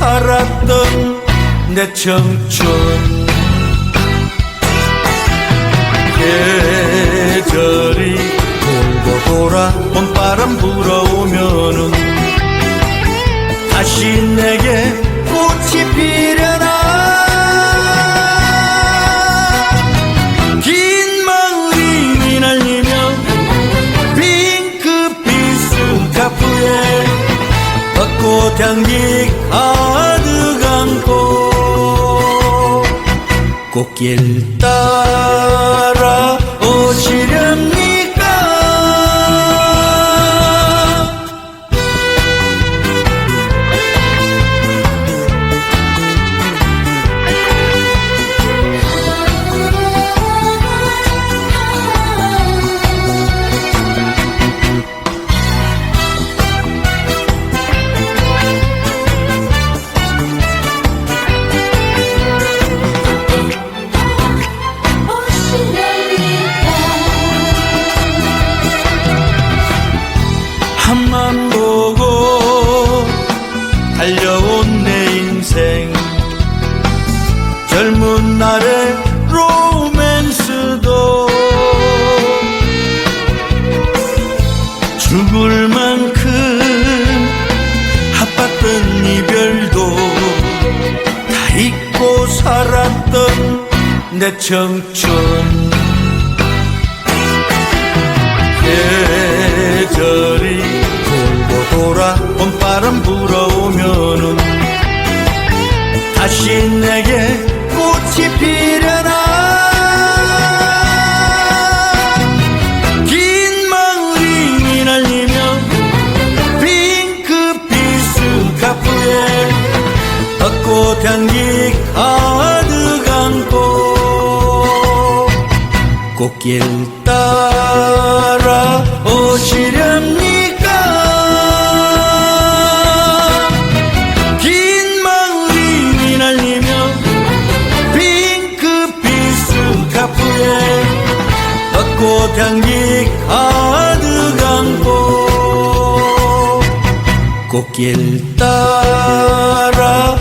살았던 내 청춘. 계절이 돌고 돌아 봄바람 불어오면은 다시 내게 꽃이 피려나. 긴 마을이 니날리며 핑크빛 스카프에 벚꽃 향기 꽃 앞만 보고 달려온 내 인생. 젊은 날의 로맨스도 죽을 만큼 아팠던 이별도 다 잊고 살았던 내 청춘 다시 내게 꽃이 피려나 긴 마을이 니날리며 핑크빛 스카프에 벚꽃 향기 가득한 꽃 꽃길 따라 오시렵 향기 가득한 꽃 꽃길 따라